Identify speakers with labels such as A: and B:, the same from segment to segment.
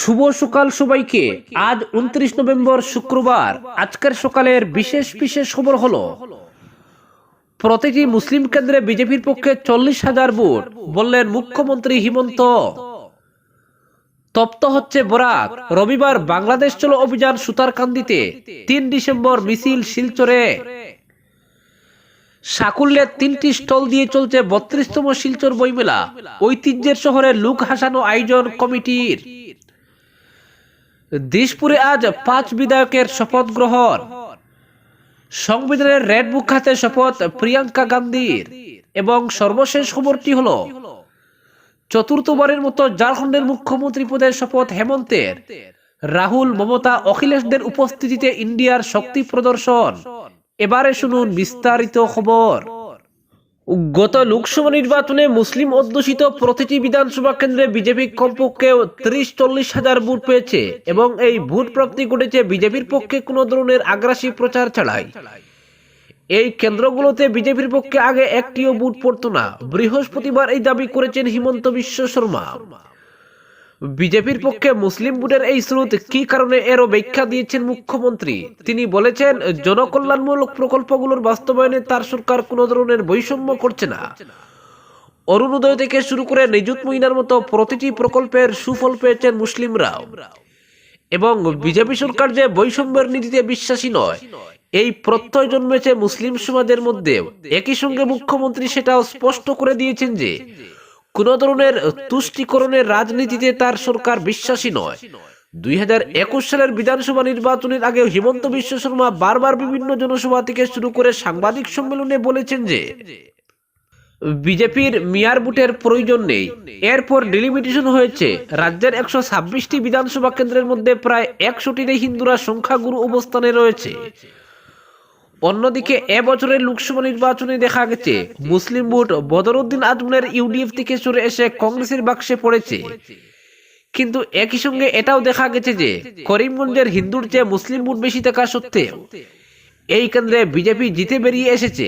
A: শুভ সকাল সবাইকে। আজ উনত্রিশ নভেম্বর শুক্রবার। আজকের সকালের বিশেষ বিশেষ খবর হলো প্রতিটি মুসলিম কেন্দ্রে বিজেপির পক্ষে চল্লিশ হাজার ভোট বললেন মুখ্যমন্ত্রী হিমন্ত। তপ্ত হচ্ছে বরাক। রবিবার বাংলাদেশ চলো অভিযান সুতারকান্দিতে। তিন ডিসেম্বর মিছিল শিলচরে। সাকুল্যের তিনটি স্টল দিয়ে চলছে বত্রিশতম শিলচর বইমেলা। ঐতিহ্যের শহরে লুক হাসানো আয়োজন কমিটির। দিশপুরে আজ পাঁচ বিধায়কের শপথ গ্রহণ। সংবিধানের রেড বুক হাতে শপথ প্রিয়াঙ্কা গান্ধীর এবং সর্বশেষ খবরটি হল, চতুর্থবারের মতো ঝাড়খণ্ডের মুখ্যমন্ত্রী পদের শপথ হেমন্তের। রাহুল, মমতা, অখিলেশদের উপস্থিতিতে ইন্ডিয়ার শক্তি প্রদর্শন। এবারে শুনুন বিস্তারিত খবর। গত লোকসভা নির্বাচনে মুসলিম অধ্যুষিত প্রতিটি বিধানসভা কেন্দ্রে বিজেপি কমপক্ষে ত্রিশ চল্লিশ হাজার ভোট পেয়েছে এবং এই ভোট প্রাপ্তি ঘটেছে বিজেপির পক্ষে কোনো ধরনের আগ্রাসী প্রচার ছাড়াই। এই কেন্দ্রগুলোতে বিজেপির পক্ষে আগে একটিও বুট পড়ত না। বৃহস্পতিবার এই দাবি করেছেন হিমন্ত বিশ্ব শর্মা। বিজেপির পক্ষে মুসলিম ভোটের এই স্রোত কি কারণে এরও ব্যাখ্যা দিয়েছেন মুখ্যমন্ত্রী? তিনি বলেছেন, জনকল্যাণমূলক প্রকল্পগুলোর বাস্তবায়নে তার সরকার কোনো ধরনের বৈষম্য করছে না। অরুণোদয় থেকে শুরু করে নিযুত মহিনার মতো প্রতিটি প্রকল্পের সুফল পেয়েছেন মুসলিমরাও এবং বিজেপি সরকার যে বৈষম্যের নীতিতে বিশ্বাসী নয়, এই প্রত্যয় জন্মেছে মুসলিম সমাজের মধ্যে একই সঙ্গে মুখ্যমন্ত্রী সেটাও স্পষ্ট করে দিয়েছেন যে কোন ধরনের তুষ্টিকরণের রাজনীতিতে তার সরকার বিশ্বাসী নয়। দুই সালের বিধানসভা নির্বাচনের আগে হিমন্ত বিশ্ব শর্মা বারবার বিভিন্ন জনসভা থেকে শুরু করে সাংবাদিক সম্মেলনে বলেছেন যে, বিজেপির মিয়ার বুটের প্রয়োজন নেই। এরপর ডিলিমিটেশন হয়েছে। রাজ্যের একশো ছাব্বিশটি বিধানসভা কেন্দ্রের মধ্যে প্রায় একশোটিতে হিন্দুরা সংখ্যাগুরু অবস্থানে রয়েছে। অন্যদিকে এবছরের লোকসভা নির্বাচনে দেখা গেছে, মুসলিম ভোট বদরুদ্দিন আজমনের ইউডিএফ থেকে সরে এসে কংগ্রেসের বাক্সে পড়েছে। কিন্তু একই সঙ্গে এটাও দেখা গেছে যে, করিমগঞ্জের হিন্দুর চেয়ে মুসলিম ভোট বেশি থাকা সত্ত্বেও, এই কেন্দ্রে বিজেপি জিতে বেরিয়ে এসেছে।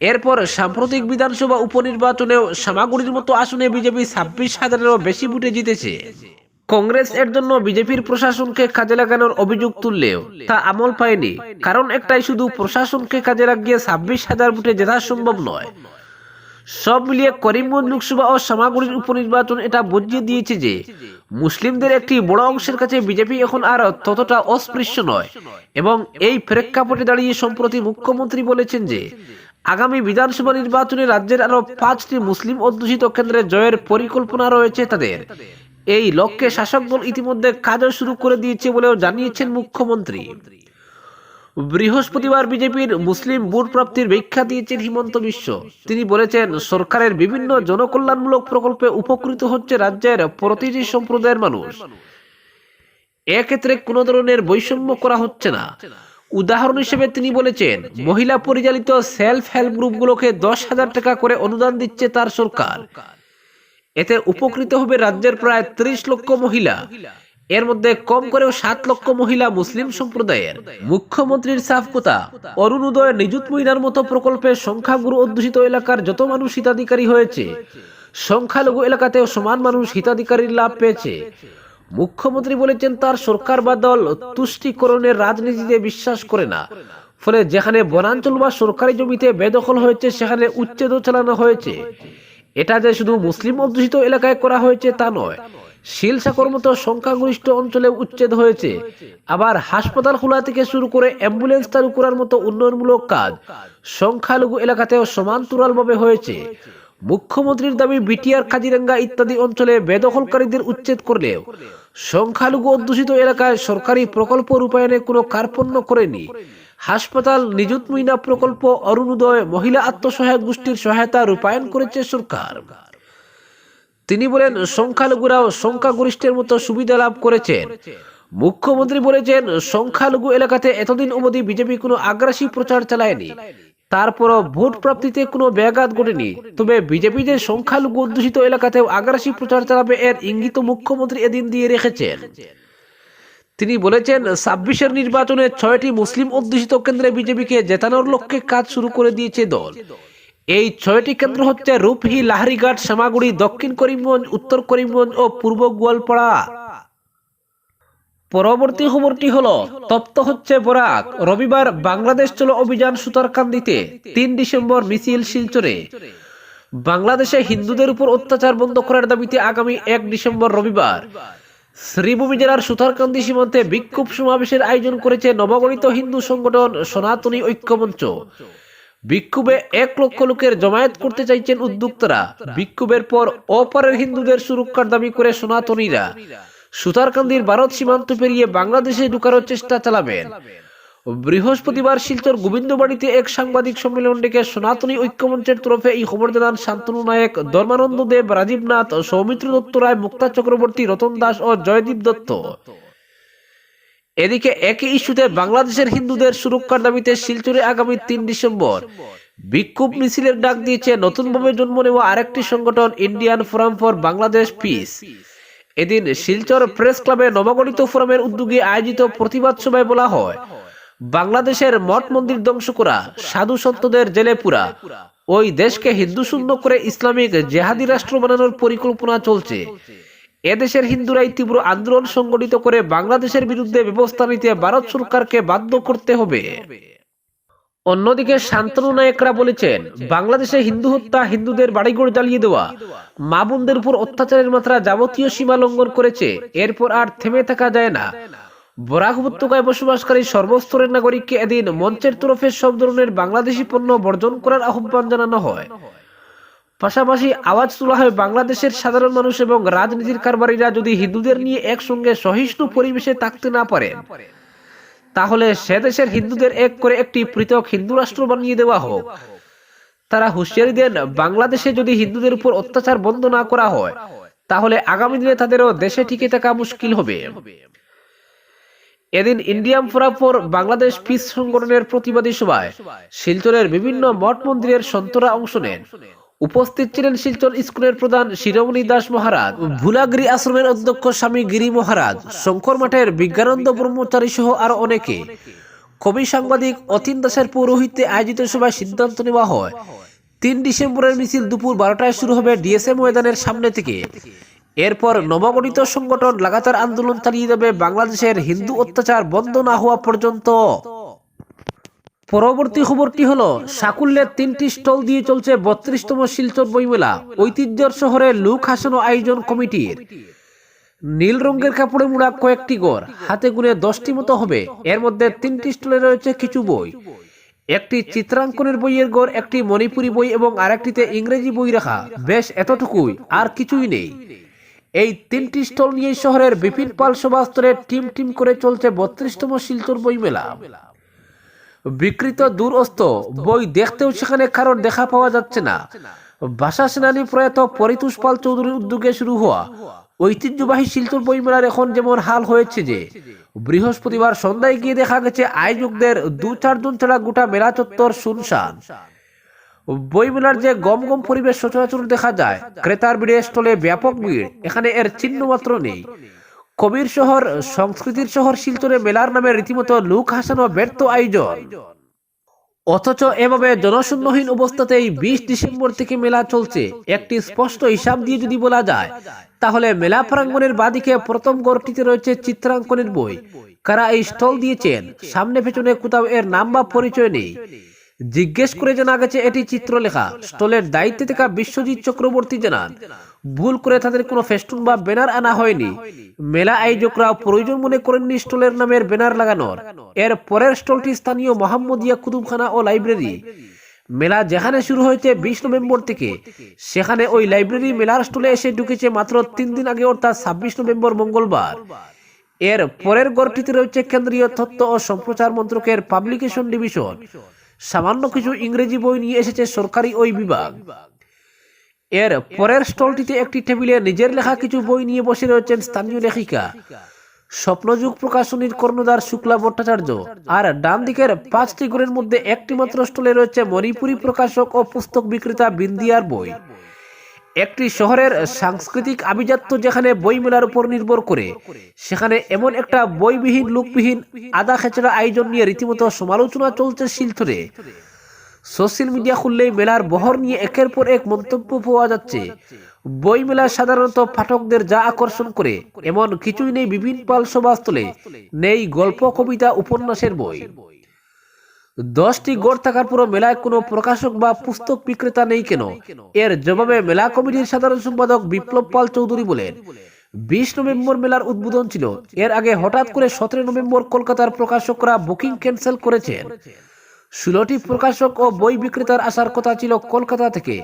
A: এরপর সাম্প্রতিক বিধানসভা উপনির্বাচনেও সামাগুড়ির মতো আসনে বিজেপি ছাব্বিশ হাজারেরও বেশি ভোটে জিতেছে। কংগ্রেস এর জন্য বিজেপির প্রশাসনকে কাজে লাগানোর অভিযোগ তুললেও তা আমল পায়নি। কারণ একটাই, শুধু প্রশাসনকে কাজে লাগিয়ে ছাব্বিশ হাজার ভোটে জেতা সম্ভব নয়। সব মিলিয়ে করিমগঞ্জ লোকসভা ও সামাগুড়ির উপনির্বাচন এটা বুঝিয়ে দিয়েছে যে, মুসলিমদের একটি বড় অংশের কাছে বিজেপি এখন আর ততটা অস্পৃশ্য নয়। এবং এই প্রেক্ষাপটে দাঁড়িয়ে সম্প্রতি মুখ্যমন্ত্রী বলেছেন যে, আগামী বিধানসভা নির্বাচনে রাজ্যের আরও পাঁচটি মুসলিম অধ্যুষিত কেন্দ্রে জয়ের পরিকল্পনা রয়েছে তাদের। এই লক্ষ্যে শাসক দল ইতিমধ্যে কাজও শুরু করে দিয়েছে বলেও জানিয়েছেন মুখ্যমন্ত্রী। বৃহস্পতিবার বিজেপির মুসলিম ভোট প্রাপ্তির ব্যাখ্যা দিয়েছেন হিমন্ত বিশ্ব। তিনি বলেছেন, সরকারের বিভিন্ন জনকল্যাণমূলক প্রকল্পে উপকৃত হচ্ছে রাজ্যের প্রতিটি সম্প্রদায়ের মানুষ। এক্ষেত্রে কোনো ধরনের বৈষম্য করা হচ্ছে না। উদাহরণ হিসেবে তিনি বলেছেন, মহিলা পরিচালিত সেলফ হেল্প গ্রুপগুলোকে দশ হাজার টাকা করে অনুদান দিচ্ছে তার সরকার। এতে উপকৃত হবে রাজ্যের প্রায় ত্রিশ লক্ষ মহিলা। এর মধ্যে কম করেও সাত লক্ষ মহিলা মুসলিম সম্প্রদায়ের। মুখ্যমন্ত্রীর সাফ কথা অরুণোদয় নিযুত মহিলার মতো প্রকল্পে সংখ্যাগুরু অধ্যুষিত এলাকার যত মানুষ হিতাধিকারী হয়েছে, সংখ্যালঘু এলাকাতেও সমান মানুষ হিতাধিকারীর লাভ পেয়েছে। মুখ্যমন্ত্রী বলেছেন, তার সরকার বা দল তুষ্টিকরণের রাজনীতিতে বিশ্বাস করে না। ফলে যেখানে বনাঞ্চল বা সরকারি জমিতে বেদখল হয়েছে, সেখানে উচ্ছেদও চালানো হয়েছে। এটা যে শুধু মুসলিম অধ্যুষিত এলাকায় করা হয়েছে তা নয়। শিলসাকর মতো সংখ্যাগরিষ্ঠ অঞ্চলে উচ্ছেদ হয়েছে। আবার হাসপাতাল খোলা থেকে শুরু করে অ্যাম্বুলেন্স চালু করার মতো উন্নয়নমূলক কাজ সংখ্যালঘু এলাকাতেও সমান্তরালভাবে হয়েছে। মুখ্যমন্ত্রীর দাবি, বিটিআর, কাজিরাঙ্গা ইত্যাদি অঞ্চলে বেদখলকারীদের উচ্ছেদ করলেও সংখ্যালঘু অধ্যুষিত এলাকায় সরকারি প্রকল্প রূপায়ণে কোনো কার্পণ্য করেনি। হাসপাতাল নিযুত মিনা প্রকল্প অরুণোদয় মহিলা আত্মসহায়ক গোষ্ঠীর সহায়তা রূপায়ণ করেছে সরকার। তিনি বলেন, সংখ্যালঘুরাও সংখ্যাগরিষ্ঠের মতো সুবিধা লাভ করেছেন। মুখ্যমন্ত্রী বলেছেন, সংখ্যালঘু এলাকাতে এতদিন অবধি বিজেপি কোনো আগ্রাসী প্রচার চালায়নি। তারপরও ভোট প্রাপ্তিতে কোনো ব্যাঘাত ঘটেনি। তবে বিজেপি যে সংখ্যালঘু অধ্যুষিত এলাকাতেও আগ্রাসী প্রচার চালাবে এর ইঙ্গিত মুখ্যমন্ত্রী এদিন দিয়ে রেখেছেন। তিনি বলেছেন, ছাব্বিশের নির্বাচনে ছয়টি মুসলিম অধ্যুষিত কেন্দ্রে বিজেপিকে জেতানোর লক্ষ্যে কাজ শুরু করে দিয়েছে দল। এই ছয়টি কেন্দ্র হচ্ছে রূপহি, লাহারিঘাট, শ্যামাগুড়ি, দক্ষিণ করিমগঞ্জ, উত্তর করিমগঞ্জ ও পূর্ব গোয়ালপাড়া। পরবর্তী খবরটি হলো, তপ্ত হচ্ছে বরাক। রবিবার বাংলাদেশ চলো অভিযান সুতারকান্দিতে, তিন ডিসেম্বর মিছিল শিলচরে। বাংলাদেশে হিন্দুদের উপর অত্যাচার বন্ধ করার দাবিতে আগামী এক ডিসেম্বর রবিবার শ্রীভূমি জেলার সুতারকান্দি সীমান্তে বিক্ষোভ সমাবেশের আয়োজন করেছে নবগঠিত হিন্দু সংগঠন সনাতনী ঐক্যমঞ্চ। বিক্ষোভে এক লক্ষ লোকের জমায়েত করতে চাইছেন উদ্যোক্তারা। বিক্ষোভের পর অপারের হিন্দুদের সুরক্ষার দাবি করে সনাতনীরা। সুতারকান্দির ভারত সীমান্ত পেরিয়ে বাংলাদেশে ঢুকানোর চেষ্টা চালাবেন। বৃহস্পতিবার শিলচর গোবিন্দবাড়িতে এক সাংবাদিক সম্মেলন ডেকে সনাতনী ঐক্যমঞ্চের তরফে এই খবর জানান শান্তনু নায়ক, ধর্মানন্দ দেব, রাজীব নাথ, সৌমিত্র দত্ত রায়, মুক্তা চক্রবর্তী, রতন দাস ও জয়দীপ দত্ত। এদিকে একই ইস্যুতে বাংলাদেশের হিন্দুদের সুরক্ষার দাবিতে শিলচরে আগামী তিন ডিসেম্বর বিক্ষোভ মিছিলের ডাক দিয়েছে নতুনভাবে জন্ম নেওয়া আরেকটি সংগঠন, Indian forum for Bangladesh peace. এদিন শিলচর প্রেস ক্লাবে নবগঠিত ফোরামের উদ্যোগে আয়োজিত প্রতিবাদ সভায় বলা হয় বাংলাদেশের মঠ মন্দির ধ্বংস করা, সাধু সন্তদের জেলে পুরা। ওই দেশকে হিন্দু শূন্য করে ইসলামিক জেহাদি রাষ্ট্র বানানোর পরিকল্পনা চলছে। এদেশের হিন্দুরাই তীব্র আন্দোলন সংগঠিত করে বাংলাদেশের বিরুদ্ধে ব্যবস্থা নিতে ভারত সরকারকে বাধ্য করতে হবে। অন্যদিকে শান্তনু নায়করা বলেছেন, বাংলাদেশে হিন্দু হত্যা, হিন্দুদের বাড়িঘর জ্বালিয়ে দেওয়া, মা বোনদের উপর অত্যাচারের মাত্রা যাবতীয় সীমা লঙ্ঘন করেছে, এরপর আর থেমে থাকা যায় না। বরাক উপত্যকায় বসবাসকারী সর্বস্তরের নাগরিককে এদিন মঞ্চের তরফে সব ধরনের বাংলাদেশি পণ্য বর্জন করার আহ্বান জানানো হয়। পাশাপাশি আওয়াজ তোলা হয় বাংলাদেশের সাধারণ মানুষ এবং রাজনীতির কারবারিরা যদি হিন্দুদের নিয়ে একসঙ্গে সহিষ্ণু পরিবেশে থাকতে না পারেন, তাহলে সে দেশের হিন্দুদের এক করে একটি পৃথক হিন্দু রাষ্ট্র বানিয়ে দেওয়া হোক। তারা হুঁশিয়ারি দেন, বাংলাদেশে যদি হিন্দুদের উপর অত্যাচার বন্ধ না করা হয়, তাহলে আগামী দিনে তাদেরও দেশে টিকে থাকা মুশকিল হবে। এদিন Indian forum for Bangladesh peace সংগঠনের প্রতিবাদী সভায় শিলচরের বিভিন্ন মঠ মন্দিরের সন্তরা অংশ নেন। উপস্থিত ছিলেন শিলচর স্কুলের প্রধান শিরোমণি দাস মহারাজ, ভুলাগিরি আশ্রমের অধ্যক্ষ স্বামী গিরি মহারাজ, শঙ্কর মাঠের বিজ্ঞানন্দ ব্রহ্মচারী সহ আরও অনেকে। কবি সাংবাদিক অতীন দাসের পৌরোহিত্যে আয়োজিত সভায় সিদ্ধান্ত নেওয়া হয়। তিন ডিসেম্বরের মিছিল দুপুর বারোটায় শুরু হবে ডিএসএ ময়দানের সামনে থেকে। এরপর নবগঠিত সংগঠন লাগাতার আন্দোলন চালিয়ে যাবে, বাংলাদেশের হিন্দু অত্যাচার বন্ধ না হওয়া পর্যন্ত। পরবর্তী খবরটি হলো, সাকুল্যের তিনটি স্টল দিয়ে চলছে বত্রিশতম শিলচর বইমেলা, ঐতিহ্যর শহরে লুক হাসানো আয়োজন কমিটির। নীল রঙের কাপড়ে মুড়া কয়েকটি গড় হাতে গুনে দশটি মতো হবে, এর মধ্যে তিনটি স্টলে রয়েছে কিছু বই। একটি চিত্রাঙ্কনের বইয়ের গড় একটি মণিপুরি বই এবং আরেকটিতে ইংরেজি বই রাখা, বেশ এতটুকুই, আর কিছুই নেই। তিনটি স্টল নিয়ে শহরের বিপিন পাল সভাস্তরে টিম টিম করে চলছে বত্রিশতম শিলচর বই মেলা বিকৃত দূরস্থ বই দেখতেও সেখানে কারোর দেখা পাওয়া যাচ্ছে না। ভাষা সেনানী প্রয়াত পরিতোষ পাল চৌধুরীর উদ্যোগে শুরু হওয়া ঐতিহ্যবাহী শিলচর বইমেলার এখন যেমন হাল হয়েছে যে, বৃহস্পতিবার সন্ধ্যায় গিয়ে দেখা গেছে আয়োজকদের দু চারজন ছাড়া গোটা মেলা চত্বর শুনশান। বইমেলার যে গম গম পরিবেশ সচরাচর দেখা যায়, ক্রেতার ভিড়ে স্টলে ব্যাপক ভিড়। এখানে এর চিহ্ন মাত্র নেই। কবির শহর, সংস্কৃতির শহর শিলচরে মেলার নামে রীতিমতো লুক হাসানো ব্যর্থ আয়োজন। অথচ এভাবে জনশূন্যহীন অবস্থাতেই বিশ ডিসেম্বর থেকে মেলা চলছে। একটি স্পষ্ট হিসাব দিয়ে যদি বলা যায়, তাহলে মেলা প্রাঙ্গনের বাদিকে প্রথম গড়টিতে রয়েছে চিত্রাঙ্কনের বই। কারা এই স্টল দিয়েছেন, সামনে পেছনে কোথাও এর নাম বা পরিচয় নেই। জিজ্ঞেস করে জানা গেছে এটি চিত্রলেখা। স্টলের দায়িত্বে থাকা বিশ্বজিৎ চক্রবর্তী জানান, ভুল করে তাদের কোনো ফেস্টুন বা ব্যানার আনা হয়নি। মেলা আয়োজকরা প্রয়োজন মনে করেননি স্টলের নামের ব্যানার লাগানোর। এর পরের স্টলটি স্থানীয় মোহাম্মদিয়া কুতুবখানা ও লাইব্রেরি। মেলা যেখানে শুরু হয়েছে বিশ নভেম্বর থেকে, সেখানে ওই লাইব্রেরি মেলার স্টলে এসে ঢুকেছে মাত্র তিন দিন আগে অর্থাৎ ছাব্বিশ নভেম্বর মঙ্গলবার। এর পরের গড়টিতে রয়েছে কেন্দ্রীয় তথ্য ও সম্প্রচার মন্ত্রকের পাবলিকেশন ডিভিশন। সামান্য কিছু ইংরেজি বই নিয়ে এসেছে সরকারি ওই বিভাগ। এর পরের স্টলটিতে একটি টেবিলে নিজের লেখা কিছু বই নিয়ে বসে রয়েছেন স্থানীয় লেখিকা স্বপ্নযুগ প্রকাশনীর কর্ণধার শুক্লা ভট্টাচার্য আর ডান দিকের পাঁচটি ঘরের মধ্যে একটি মাত্র স্টলে রয়েছে মণিপুরী প্রকাশক ও পুস্তক বিক্রেতা বিন্দিয়ার বই। একটি শহরের সাংস্কৃতিক আভিজাত্য যেখানে বই মেলার উপর নির্ভর করে, সেখানে এমন একটা বইবিহীন, লোকবিহীন আদা খেচড়া আয়োজন নিয়ে রীতিমতো সমালোচনা চলছে শিলচরে। সোশ্যাল মিডিয়া খুললেই মেলার বহর নিয়ে একের পর এক মন্তব্য পাওয়া যাচ্ছে। বইমেলা সাধারণত পাঠকদের যা আকর্ষণ করে, এমন কিছুই নেই বিভিন্ন পাল সভাস্থলে, নেই গল্প, কবিতা, উপন্যাসের বই। দশটি গড় থাকার পুরো মেলায় কোনো প্রকাশক বা পুস্তক বিক্রেতা নেই কেন? এর জবাবে মেলা কমিটির সাধারণ সম্পাদক বিপ্লব পাল চৌধুরী বলেন, বিশ নভেম্বর মেলার উদ্বোধন ছিল। এর আগে হঠাৎ করে সতেরো নভেম্বর কলকাতার প্রকাশকরা বুকিং ক্যান্সেল করেছেন। ষোলোটি প্রকাশক ও বই বিক্রেতার আসার কথা ছিল কলকাতা থেকে।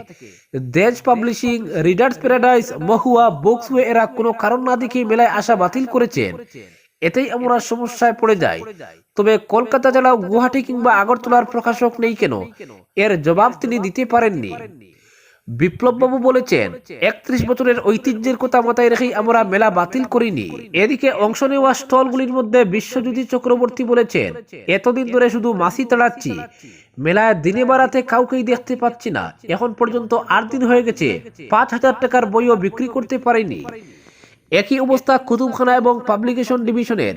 A: Dey's publishing, readers paradise, Mahua, booksway এরা কোনো কারণ না দেখে মেলায় আসা বাতিল করেছেন। এতেই আমরা সমস্যায় পড়ে যাই। তবে কলকাতা জেলা গুয়াহাটি কিংবা আগরতলার প্রকাশক নেই কেন? এর জবাব তিনি দিতে পারেননি। বিপ্লববাবু বলেছেন, একত্রিশ বছরের ঐতিহ্যের কথা মাথায় রেখেই আমরা মেলা বাতিল করিনি। এদিকে অংশ নেওয়া স্টলগুলির মধ্যে বিশ্বজ্যোতি চক্রবর্তী বলেছেন, এতদিন ধরে শুধু মাসি তাড়াচ্ছি। মেলায় দিনে বাড়াতে কাউকেই দেখতে পাচ্ছি না। এখন পর্যন্ত আট দিন হয়ে গেছে, পাঁচ হাজার টাকার বইও বিক্রি করতে পারিনি। একই অবস্থা কুতুবখানা এবং পাবলিকেশন ডিভিশনের।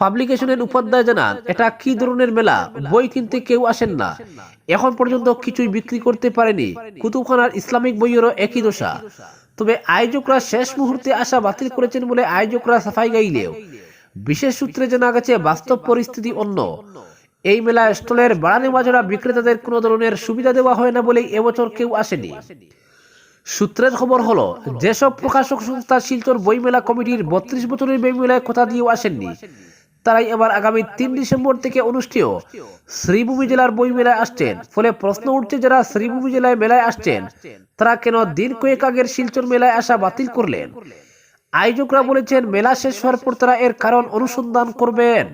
A: পাবলিকেশনের উপাধ্যায় জানান, এটা কি ধরনের মেলা? বই কিনতে কেউ আসেন না। এখন পর্যন্ত কিছুই বিক্রি করতে পারেনি। কুতুবখানার ইসলামিক বইয়েরও একই দশা। তবে আয়োজকরা শেষ মুহূর্তে আসা বাতিল করেছেন বলে আয়োজকরা সাফাই গাইলেও। বিশেষ সূত্রে জানা গেছে, বাস্তব পরিস্থিতি অন্য। এই মেলা স্টলের বাড়ানো বাজারা বিক্রেতাদের কোনো ধরনের সুবিধা দেওয়া হয় না বলেই এবছর কেউ আসেনি। সূত্রের খবর হলো, যেসব প্রকাশক সংস্থা শিলচর বইমেলা কমিটির বত্রিশ বছরের বইমেলায় কথা দিয়েও আসেননি। তারাই এবার আগামী তিন ডিসেম্বর থেকে অনুষ্ঠেয় শ্রীভূমি জেলার বইমেলায় আসছেন। ফলে প্রশ্ন উঠছে যারা শ্রীভূমি জেলায় মেলায় আসছেন, তারা কেন দিন কয়েক আগের শিলচর মেলায় আসা বাতিল করলেন? আয়োজকরা বলেছেন, মেলা শেষ হওয়ার পর তারা এর কারণ অনুসন্ধান করবেন।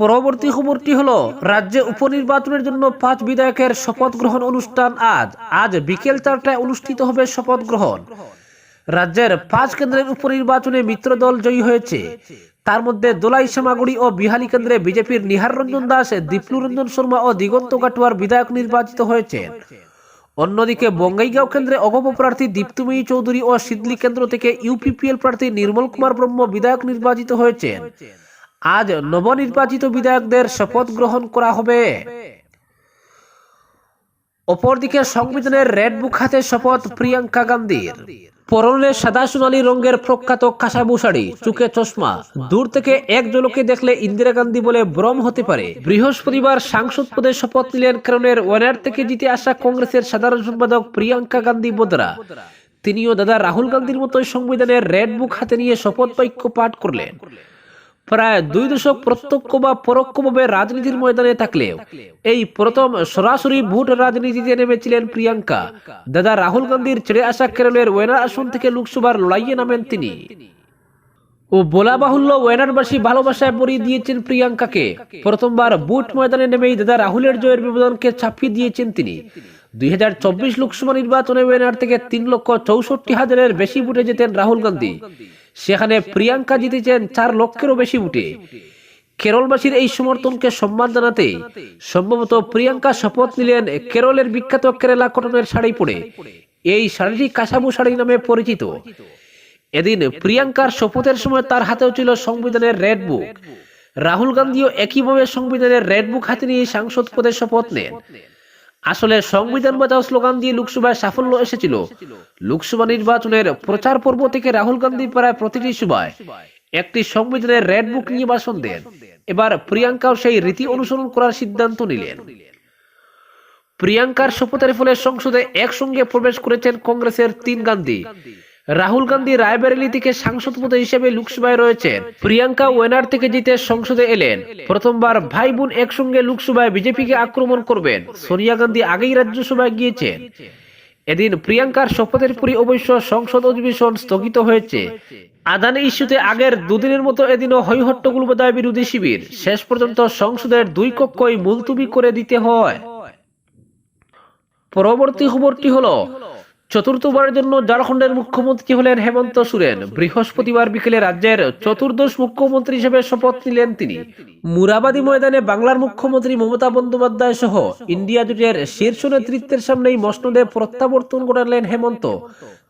A: পরবর্তী খবরটি হলো, রাজ্যে উপনির্বাচনের জন্য পাঁচ বিধায়কের শপথ গ্রহণ অনুষ্ঠান আজ। আজ বিকেল চারটায় অনুষ্ঠিত হবে শপথ গ্রহণ। রাজ্যের পাঁচ কেন্দ্রের উপনির্বাচনে মিত্র দল জয়ী হয়েছে। তার মধ্যে দোলাই শ্যামাগুড়ি ও বিহালি কেন্দ্রে বিজেপির নিহার রঞ্জন দাস, দীপ্লু রঞ্জন শর্মা ও দিগন্ত কাটুয়ার বিধায়ক নির্বাচিত হয়েছেন। অন্যদিকে বঙ্গাইগাঁও কেন্দ্রে অগপ প্রার্থী দীপ্তময়ী চৌধুরী ও সিদলি কেন্দ্র থেকে ইউপিপিএল প্রার্থী নির্মল কুমার ব্রহ্ম বিধায়ক নির্বাচিত হয়েছেন। আজ নবনির্বাচিত বিধায়কদের শপথ গ্রহণ করা হবে। অপরদিকে সংবিধানের রেড বুক হাতে শপথ প্রিয়াঙ্কা গান্ধীর। পরনে সাদা সোনালী রঙের প্রখ্যাত কাসাবু শাড়ি চুকে চশমা, দূর থেকে এক জলকে দেখলে ইন্দিরা গান্ধী বলে ভ্রম হতে পারে। বৃহস্পতিবার সাংসদ পদে শপথ নিলেন কারণের ওয়ানার থেকে জিতে আসা কংগ্রেসের সাধারণ সম্পাদক প্রিয়াঙ্কা গান্ধী বোদরা। তিনিও দাদা রাহুল গান্ধীর মতোই সংবিধানের রেড বুক হাতে নিয়ে শপথ বাক্য পাঠ করলেন। প্রায় দুই দশক প্রত্যক্ষ বা পরোক্ষভাবে রাজনীতির ময়দানে থাকলেও, এই প্রথম সরাসরি ভোট রাজনীতিতে নেমেছিলেন প্রিয়াঙ্কা। দাদা রাহুল গান্ধীর ছেড়ে আসা কেরলের ওয়েনার আসন থেকে লোকসভার লড়াইয়ে নামেন তিনি। ও বলা বাহুল্য ওয়েনারবাসী ভালোবাসায় পরিয়ে দিয়েছেন প্রিয়াঙ্কাকে। প্রথমবার বুট ময়দানে নেমেই দাদা রাহুলের জয়ের বিবদনকে ছাপিয়ে দিয়েছেন তিনি। দুই হাজার চব্বিশ লোকসভা নির্বাচনে ওয়েনার থেকে তিন লক্ষ চৌষট্টি হাজারের বেশি ভোটে যেতেন রাহুল গান্ধী। সেখানে প্রিয়াঙ্কা জিতেছেন চার লক্ষেরও বেশি ভোটে। কেরলবাসীর এই সমর্থনকে সম্মান জানাতে সম্ভবত প্রিয়াঙ্কা শপথ নিলেন কেরলের বিখ্যাত কেরালা কটনের শাড়ি পরে। এই শাড়িটি কাসাবু শাড়ি নামে পরিচিত। এদিন প্রিয়াঙ্কার শপথের সময় তার হাতেও ছিল সংবিধানের রেড বুক। রাহুল গান্ধীও একইভাবে সংবিধানের রেড বুক হাতে নিয়ে সাংসদ পদে শপথ নেন। আসলে সংবিধান বাঁচাও স্লোগান দিয়ে লোকসভায় সাফল্য এসেছিল। লোকসভা নির্বাচনের প্রচার পর্ব থেকে রাহুল গান্ধী প্রায় প্রতিটি সভায় একটি সংবিধানের রেড বুক নিয়ে ভাষণ দেন। এবার প্রিয়াঙ্কাও সেই রীতি অনুসরণ করার সিদ্ধান্ত নিলেন। প্রিয়াঙ্কার শপথের ফলে সংসদে একসঙ্গে প্রবেশ করেছেন কংগ্রেসের তিন গান্ধী। রাহুল গান্ধী রায়বেরেলি থেকে সাংসদ পদে হিসেবে লোকসভায় রয়েছেন। প্রিয়াঙ্কা ওয়েনার থেকে জিতে সংসদে এলেন। প্রথমবার ভাই বোন একসঙ্গে লোকসভায় বিজেপিকে আক্রমণ করবেন। সোনিয়া গান্ধী আগেই রাজ্যসভায় গিয়েছেন। এদিন প্রিয়াঙ্কার শপথের পরই অবশ্য সংসদ অধিবেশন স্থগিত হয়েছে। আদানি ইস্যুতে আগের দুদিনের মতো এদিনও হৈহট্টগুল বোধহয় বিরোধী শিবির। শেষ পর্যন্ত সংসদের দুই কক্ষই মুলতুবি করে দিতে হয়। পরবর্তী খবরটি হলো চতুর্থবারের জন্য ঝাড়খণ্ডের মুখ্যমন্ত্রী হলেন হেমন্ত সোরেন। বৃহস্পতিবার বিকেলে রাজ্যের চতুর্দশ মুখ্যমন্ত্রী হিসেবে শপথ নিলেন তিনি। মুরাবাদী ময়দানে বাংলার মুখ্যমন্ত্রী মমতা বন্দ্যোপাধ্যায় সহ ইন্ডিয়া জোটের শীর্ষ নেতৃত্বের সামনেই মসনদে প্রত্যাবর্তন ঘটালেন হেমন্ত।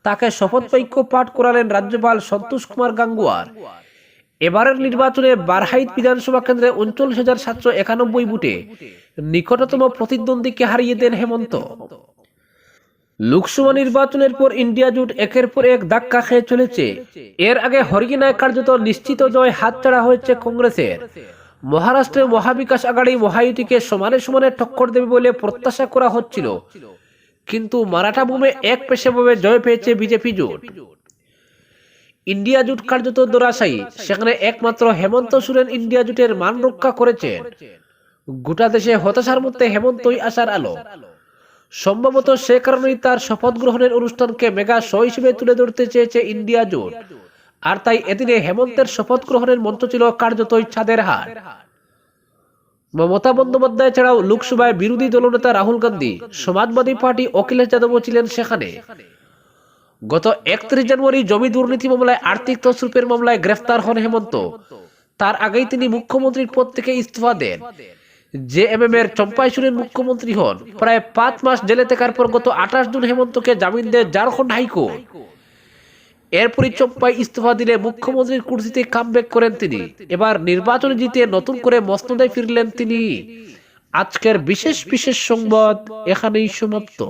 A: তাকে শপথ বাক্য পাঠ করালেন রাজ্যপাল সন্তোষ কুমার গাঙ্গুয়ার। এবারের নির্বাচনে বারহাইত বিধানসভা কেন্দ্রে উনচল্লিশ হাজার সাতশো একানব্বই বুটে নিকটতম প্রতিদ্বন্দ্বীকে হারিয়ে দেন হেমন্ত। লোকসভা নির্বাচনের পর ইন্ডিয়া জোট একের পর এক ধাক্কা খেয়ে চলেছে। এর আগে হরিয়ানায় কার্যত নিশ্চিত জয় হাতছাড়া হয়েছে কংগ্রেসের। মহারাষ্ট্রে মহাবিকাশ আগাড়ি মহায়ুতিকে সমানে সমানে টক্কর দেবে বলে প্রত্যাশা করা হচ্ছিল। কিন্তু মারাঠা ভূমে এক পেশাভাবে জয় পেয়েছে বিজেপি জোট। ইন্ডিয়া জোট কার্যত দোরাশায়ী, সেখানে একমাত্র হেমন্ত সোরেন ইন্ডিয়া জোটের মান রক্ষা করেছেন। গোটা দেশে হতাশার মধ্যে হেমন্তই আসার আলো। সম্ভবত সে কারণেই তার শপথ গ্রহণের অনুষ্ঠানকে মেগা শো হিসেবে তুলে ধরতে চেয়েছে ইন্ডিয়া জোট। আর তাই এদিনে হেমন্তের শপথ গ্রহণের মঞ্চ ছিল কার্যতই ছাদের হার মমতা বন্দ্যোপাধ্যায় ছাড়াও লোকসভায় বিরোধী দলনেতা রাহুল গান্ধী, সমাজবাদী পার্টি অখিলেশ যাদবও ছিলেন সেখানে। গত একত্রিশ জানুয়ারি জমি দুর্নীতি মামলায় আর্থিক তছরূপের মামলায় গ্রেফতার হন হেমন্ত। তার আগেই তিনি মুখ্যমন্ত্রীর পদ থেকে ইস্তফা দেন। জে এম এম এর চম্পাইশুরের মুখ্যমন্ত্রী হন। প্রায় পাঁচ মাস জেলে থাকার পর গত আঠাশ জুন হেমন্তকে জামিন দেয় ঝাড়খণ্ড হাইকোর্ট। এরপরই চম্পাই ইস্তফা দিলে মুখ্যমন্ত্রীর কুর্সিতে কামব্যাক করেন তিনি। এবার নির্বাচনে জিতে নতুন করে মসনদে ফিরলেন তিনি। আজকের বিশেষ বিশেষ সংবাদ এখানেই সমাপ্ত।